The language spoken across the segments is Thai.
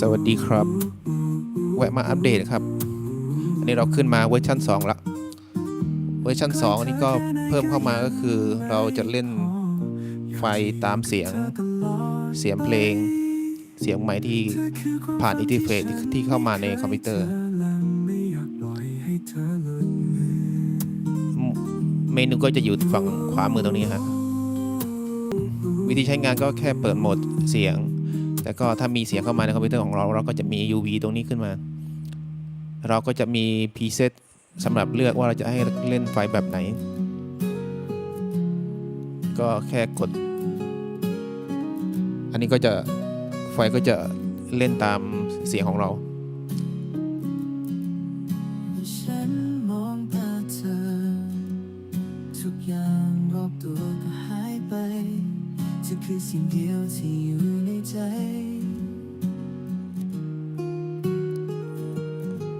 สวัสดีครับ แวะมาอัปเดตครับ อันนี้เราขึ้นมาเวอร์ชัน2ละเวอร์ชัน2อันนี้ก็เพิ่มเข้ามาก็คือเราจะเล่นไฟตามเสียงเสียงเพลง เสียงใหม่ที่ผ่านอินเทอร์เฟซที่เข้ามาในคอมพิวเตอร์ เมนูก็จะอยู่ฝั่งขวามือตรงนี้ครับวิธีใช้งานก็แค่เปิดโหมดเสียง แล้วก็ถ้ามีเสียงเข้ามาในคอมพิวเตอร์ของเรา เราก็จะมี UV ตรงนี้ขึ้นมา เราก็จะมี preset สำหรับเลือกว่าเราจะให้เล่นไฟแบบไหน ก็แค่กด อันนี้ก็จะไฟก็จะเล่นตามเสียงของเราทุกอย่างรอบตัวก็หายไปเธอคือสิ่งเดียวที่อยู่ ใจ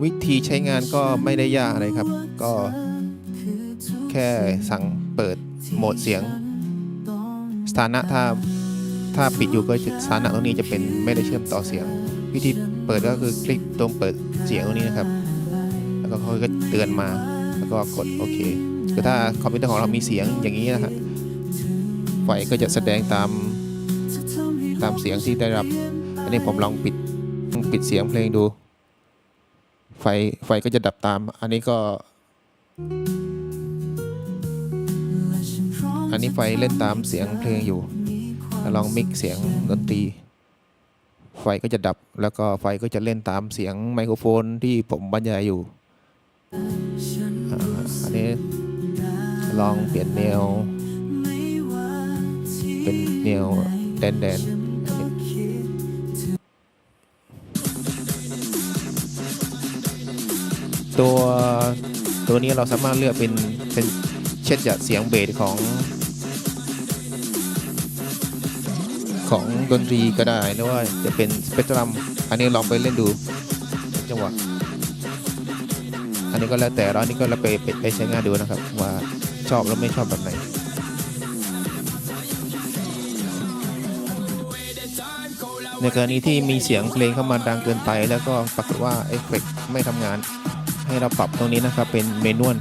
วิธีใช้งานก็ไม่ได้ยากอะไรครับ ก็แค่สั่งเปิดโหมดเสียง สถานะถ้าถ้าปิดอยู่ก็จะสถานะตรงนี้จะเป็นไม่ได้เชื่อมต่อเสียง วิธีเปิดก็คือคลิกตรงเปิดเสียงตรงนี้นะครับ แล้วก็เขาก็เตือนมาแล้วก็กดโอเคคือถ้าคอมพิวเตอร์ของเรามีเสียงอย่างนี้นะฮะไฟก็จะแสดงตาม ตามเสียงที่ได้รับ อันนี้ผมลองปิดปิดเสียงเพลงดู ไฟไฟก็จะดับตาม อันนี้ก็ อันนี้ไฟเล่นตามเสียงเพลงอยู่ลองมิกเสียงดนตรี ไฟก็จะดับแล้วก็ไฟก็จะเล่นตามเสียงไมโครโฟนที่ผมบรรยายอยู่อันนี้ลองเปลี่ยนแนว เป็นแนวแดนแดน ตัวตัวนี้เราสามารถเลือกเป็นเป็นเช่นจากเสียงเบสของ ของดนตรีก็ได้หรือว่าจะเป็นสเปกตรัมอันนี้ลองไปเล่นดูจังหวะอันนี้ก็แล้วแต่เรานนี้ก็เราไปไปไปใช้งานดูนะครับ ว่าชอบแล้วไม่ชอบแบบไหนในกรณีที่มีเสียงเพลงเข้ามาดังเกินไป แล้วก็ปรากฏว่าเอฟเฟกไม่ทำงาน ให้เราปรับตรงนี้นะครับเป็นเมนวล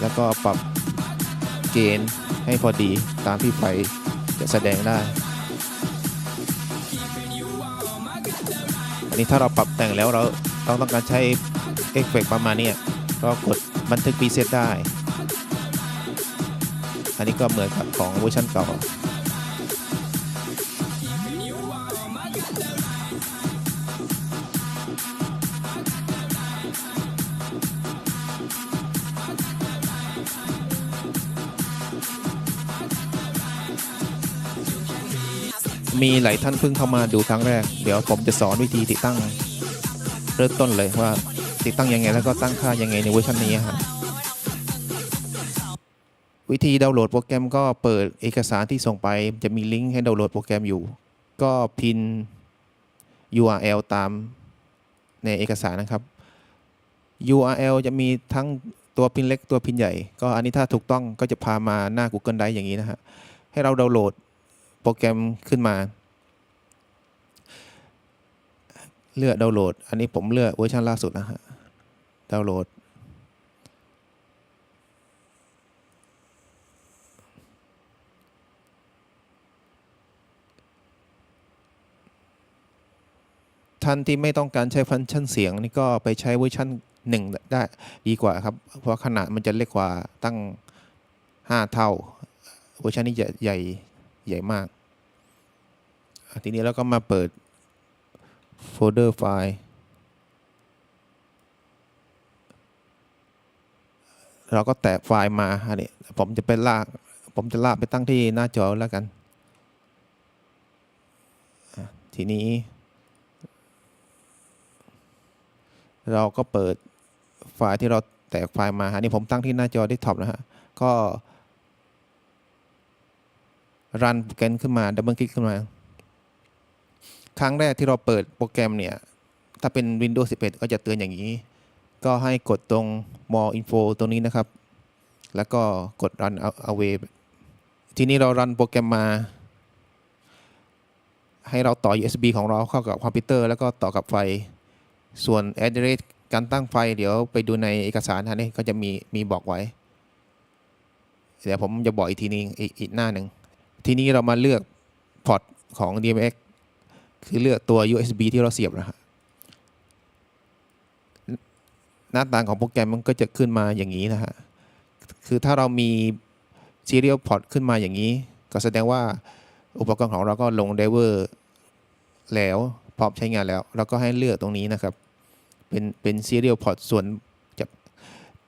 แล้วก็ปรับเกณฑ์ให้พอดีตามที่ไฟจะแสดงได้ อันนี้ถ้าเราปรับแต่งแล้วเราต้องต้องการใช้เอฟเฟกต์ประมาณนี้ยก็กดบันทึกพรีเซตได้ อันนี้ก็เหมือนกับของเวอร์ชันเก่า มีหลายท่านเพิ่งเข้ามาดูครั้งแรก เดี๋ยวผมจะสอนวิธีติดตั้ง เริ่มต้นเลยว่าติดตั้งยังไงแล้วก็ตั้งค่ายังไงในเวอร์ชันนี้ครับวิธีดาวน์โหลดโปรแกรมก็เปิดเอกสารที่ส่งไป จะมีลิงก์ให้ดาวน์โหลดโปรแกรมอยู่ ก็พิน URL ตามในเอกสารนะครับ URL จะมีทั้งตัวพินเล็กตัวพินใหญ่ ก็อันนี้ถ้าถูกต้องก็จะพามาหน้า Google Drive อย่างนี้นะฮะให้เราดาวน์โหลด โปรแกรมขึ้นมา เลือกดาวน์โหลด อันนี้ผมเลือกเวอร์ชันล่าสุดนะฮะดาวน์โหลด ท่านที่ไม่ต้องการใช้ฟังก์ชันเสียงนี่ก็ไปใช้เวอร์ชันหนึ่งได้ดีกว่าครับ เพราะขนาดมันจะเล็กกว่าตั้ง 5 เท่า เวอร์ชันนี้จะใหญ่ใหญ่มาก ทีนี้เราก็มาเปิดโฟลเดอร์ไฟล์ เราก็แตะไฟล์มาอันนี้ผมจะไปลาก ผมจะลากไปตั้งที่หน้าจอแล้วกัน ทีนี้ เราก็เปิดไฟล์ที่เราแตกไฟล์มาอันนี้ผมตั้งที่หน้าจอที่ท็อปนะฮะ ก็รันโปรแกรมขึ้นมาดับเบิลคลิกขึ้นมา ครั้งแรกที่เราเปิดโปรแกรมเนี่ย ถ้าเป็น Windows 11 ก็จะเตือนอย่างนี้ ก็ให้กดตรง more info ตรงนี้นะครับ แล้วก็กด run away ทีนี้เรารันโปรแกรมมา ให้เราต่อ USB ของเราเข้ากับคอมพิวเตอร์ แล้วก็ต่อกับไฟ ส่วน address การตั้งไฟ เดี๋ยวไปดูในเอกสารอันนี้ก็จะมีมีบอกไว้ เดี๋ยวผมจะบอกอีกทีนึงอีกอีกหน้าหนึ่ง ทีนี้เรามาเลือกพอร์ตของ DMX คือเลือกตัว USB ที่เราเสียบนะฮะหน้าต่างของโปรแกรมมันก็จะขึ้นมาอย่างนี้นะฮะ คือถ้าเรามี serial port ขึ้นมาอย่างนี้ ก็แสดงว่าอุปกรณ์ของเราก็ลงไดเวอร์แล้วพร้อมใช้งานแล้ว เราก็ให้เลือกตรงนี้นะครับ เป็นเป็น serial port ส่วนจะ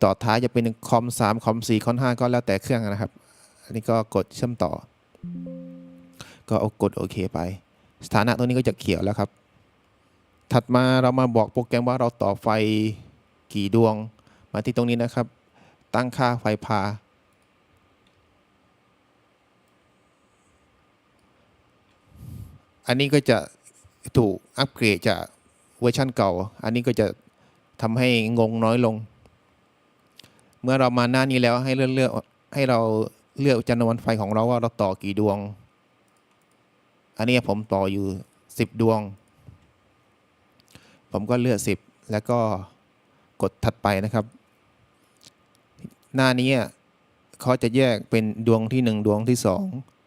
ต่อท้ายจะเป็นคอม3คอม4คอม5ก็แล้วแต่เครื่องนะครับ อันนี้ก็กดเชื่อมต่อ ก็เอากดโอเคไป สถานะตรงนี้ก็จะเขียวแล้วครับ ถัดมาเรามาบอกโปรแกรมว่าเราต่อไฟกี่ดวง มาที่ตรงนี้นะครับ ตั้งค่าไฟพา อันนี้ก็จะถูกอัปเกรดจากเวอร์ชันเก่า อันนี้ก็จะทำให้งงน้อยลง เมื่อเรามาหน้านี้แล้วให้เลือกเลือกให้เราเลือกจำนวนไฟของเราว่าเราต่อกี่ดวง อันนี้ผมต่ออยู่10ดวง ผมก็เลือก10แล้วก็กดถัดไปนะครับ หน้านี้เขาจะแยกเป็นดวงที่1ดวงที่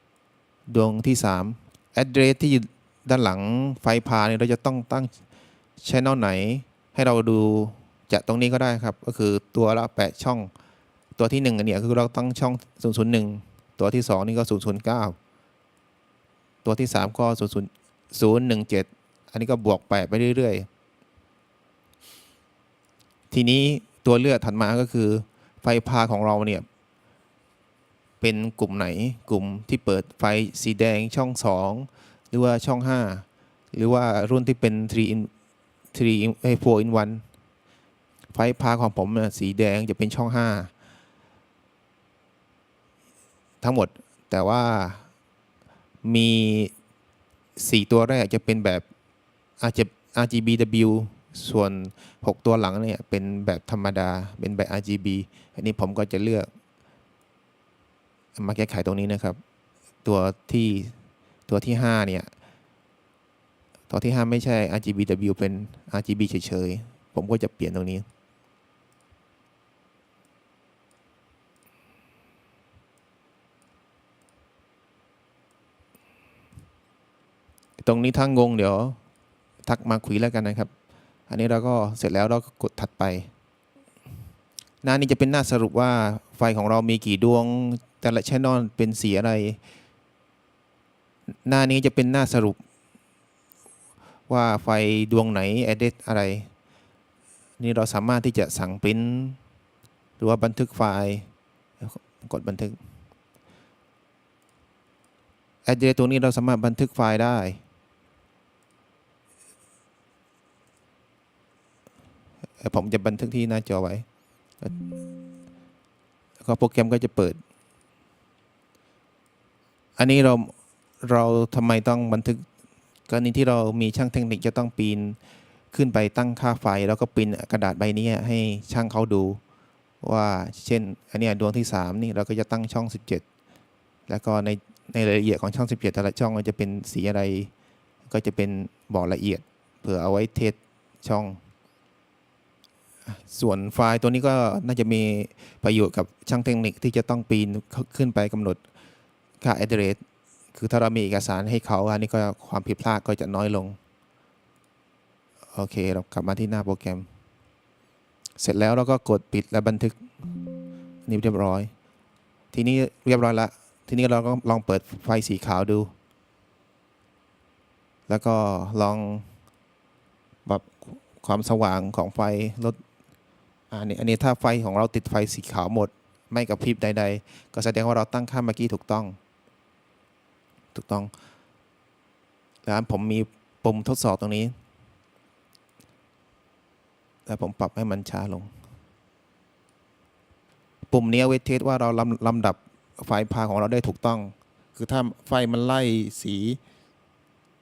2ดวงที่3 address ที่ด้านหลังไฟพาเนี่ยเราจะต้องตั้ง channel ไหน ให้เราดูจากตรงนี้ก็ได้ครับ ก็คือตัวละ 8 ช่อง ตัวที่1อันเนี้ยคือเราตั้งช่อง 001 ตัวที่ 2 นี่ก็ 009 ตัวที่ 3 ก็00 017 อันนี้ก็บวก8ไปเรื่อยๆ ทีนี้ตัวเลือกถัดมาก็คือ ไฟพาของเราเนี่ย เป็นกลุ่มไหนกลุ่มที่เปิดไฟสีแดงช่อง 2 หรือว่าช่อง 5 หรือว่ารุ่นที่เป็น 3 in 3 in เอ้ย4 in 1 ไฟพาของผมเนี่ยสีแดงจะเป็นช่อง 5 ทั้งหมดแต่ว่า มี 4 ตัวแรกจะเป็นแบบ RGB RGBW ส่วน 6 ตัวหลังเนี่ยเป็นแบบธรรมดาเป็นแบบ RGB อันนี้ผมก็จะเลือก มาแก้ไขตรงนี้นะครับ ตัวที่ตัวที่ 5 เนี่ย ตัวที่ 5 ไม่ใช่ RGBW เป็น RGB เฉยๆ ผมก็จะเปลี่ยนตรงนี้ ตรงนี้ถ้างงเดี๋ยวทักมาคุยแล้วกันนะครับ อันนี้เราก็เสร็จแล้วเราก็กดถัดไป หน้านี้จะเป็นหน้าสรุปว่าไฟของเรามีกี่ดวง แต่ละชแนลเป็นสีอะไร หน้านี้จะเป็นหน้าสรุป ว่าไฟดวงไหน edit อะไร นี่เราสามารถที่จะสั่งปริ้นหรือว่าบันทึกไฟล์กดบันทึก address ตัวนี้เราสามารถบันทึกไฟล์ได้ เอ่อ ผมจะบันทึกที่หน้าจอไว้แล้วก็โปรแกรมก็จะเปิด อันนี้เราเราทำไมต้องบันทึกกรณีที่เรามีช่างเทคนิคจะต้องปีนขึ้นไปตั้งค่าไฟ แล้วก็ปริ้นกระดาษใบนี้ให้ช่างเขาดูว่าเช่น อันนี้ดวงที่ 3 นี่เราก็จะตั้งช่อง 17 แล้วก็ในในรายละเอียดของช่อง 17 แต่ละช่องมันจะเป็นสีอะไร ก็จะเป็นบอกละเอียดเผื่อเอาไว้เทสช่อง ส่วนไฟล์ตัวนี้ก็น่าจะมีประโยชน์กับช่างเทคนิคที่จะต้องปีนขึ้นไปกำหนดค่า address คือถ้าเรามีเอกสารให้เขาอันนี้ก็ความผิดพลาดก็จะน้อยลง โอเค เรากลับมาที่หน้าโปรแกรม เสร็จแล้วเราก็กดปิดและบันทึกนี่เรียบร้อย ทีนี้เรียบร้อยละ ทีนี้เราก็ลองเปิดไฟสีขาวดู แล้วก็ลองปรับความสว่างของไฟลด อันนี้อันนี้ถ้าไฟของเราติดไฟสีขาวหมด ไม่กระพริบใด ๆ ก็แสดงว่าเราตั้งค่าเมื่อกี้ถูกต้อง ถูกต้อง แล้วผมมีปุ่มทดสอบตรงนี้ แล้วผมปรับให้มันช้าลง ปุ่มนี้เว้เทสว่าเราลำลำดับไฟพาของเราได้ถูกต้อง คือถ้าไฟมันไล่สี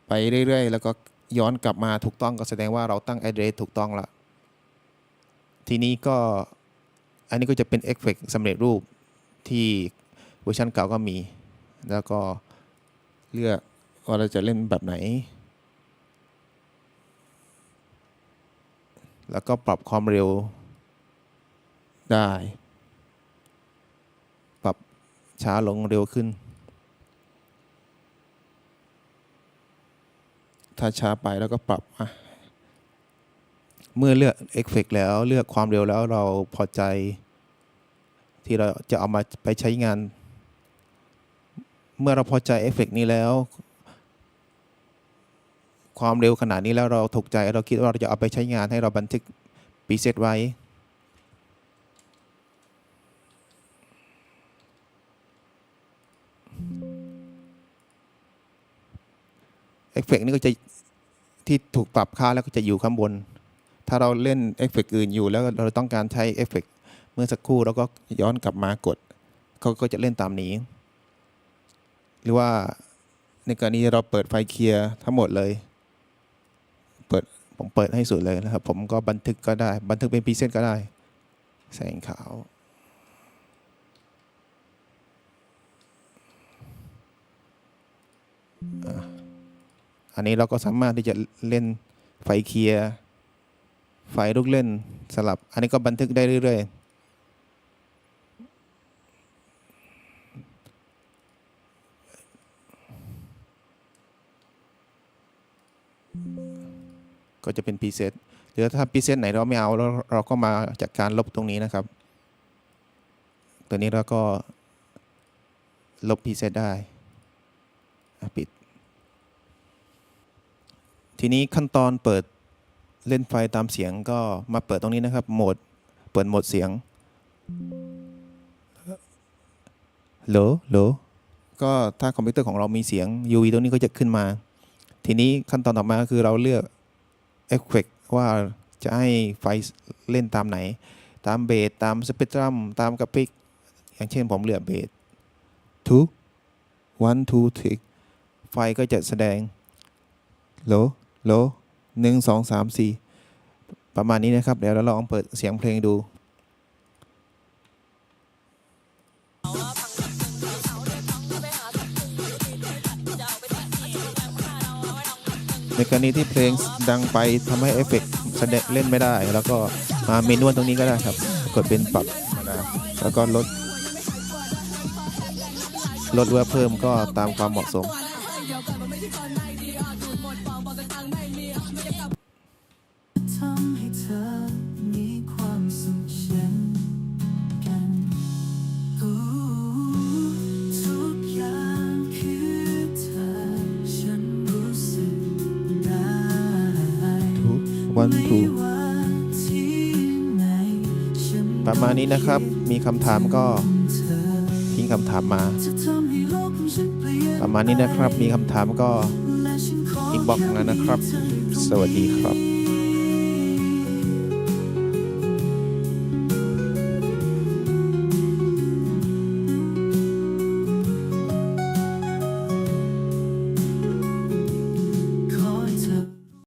ไปเรื่อยๆ แล้วก็ย้อนกลับมาถูกต้องก็แสดงว่าเราตั้ง address ถูกต้องละ ทีนี้ก็อันนี้ก็จะเป็นเอฟเฟกต์สำเร็จรูปที่เวอร์ชันเก่าก็มี แล้วก็เลือกว่าเราจะเล่นแบบไหน แล้วก็ปรับความเร็วได้ ปรับช้าลงเร็วขึ้น ถ้าช้าไปแล้วก็ปรับอะ เมื่อเลือกเอฟเฟกแล้วเลือกความเร็วแล้วเราพอใจ ที่เราจะเอามาไปใช้งาน เมื่อเราพอใจเอฟเฟกนี้แล้ว ความเร็วขนาดนี้แล้วเราถูกใจเราคิดว่าเราจะเอาไปใช้งานให้เราบันทึกปีเซตไว้เอฟเฟกต์นี่ก็จะที่ถูกปรับค่าแล้วก็จะอยู่ข้างบน ถ้าเราเล่นเอฟเฟกต์อื่นอยู่ แล้วเราต้องการใช้เอฟเฟกต์เมื่อสักครู่เราก็ย้อนกลับมากดเขาก็จะเล่นตามนี้ หรือว่าในกรณีเราเปิดไฟเคลียร์ทั้งหมดเลย เปิดผมเปิดให้สุดเลยนะครับ ผมก็บันทึกก็ได้ บันทึกเป็นพรีเซนต์ก็ได้ แสงขาวอันนี้เราก็สามารถที่จะเล่นไฟเคลียร์ ไฟลูกเล่นสลับ อันนี้ก็บันทึกได้เรื่อย ๆก็จะเป็นพรีเซตหรือถ้าพรีเซตไหนเราไม่เอาแล้วเราก็มาจัดการลบตรงนี้นะครับ ตัวนี้เราก็ลบพรีเซตได้ปิด ทีนี้ขั้นตอนเปิด เล่นไฟตามเสียงก็มาเปิดตรงนี้นะครับโหมดเปิดโหมดเสียงโหลโหลก็ถ้าคอมพิวเตอร์ของเรามีเสียง UV ตรงนี้ก็จะขึ้นมา ทีนี้ขั้นตอนต่อมาก็คือเราเลือกเอฟเฟกว่าจะให้ไฟเล่นตามไหน ตามเบสตามสเปกตรัมตามกราฟิก อย่างเช่นผมเลือกเบส two one two three ไฟก็จะแสดงโหลโหล หนึ่งสองสามสี่ประมาณนี้นะครับ เดี๋ยวเราลองเปิดเสียงเพลงดูในกรณีที่เพลงดังไปทำให้เอฟเฟกต์แสดงเล่นไม่ได้ แล้วก็มาเมนูตรงนี้ก็ได้ครับ กดเป็นปรับนะแล้วก็ลด ลดหรือว่าเพิ่มก็ตามความเหมาะสมันทูประมาณนี้นะครับ มีคำถามก็ทิ้งคำถามมา ประมาณนี้นะครับ มีคำถามก็อินบ็อกซ์มานะครับ สวัสดีครับ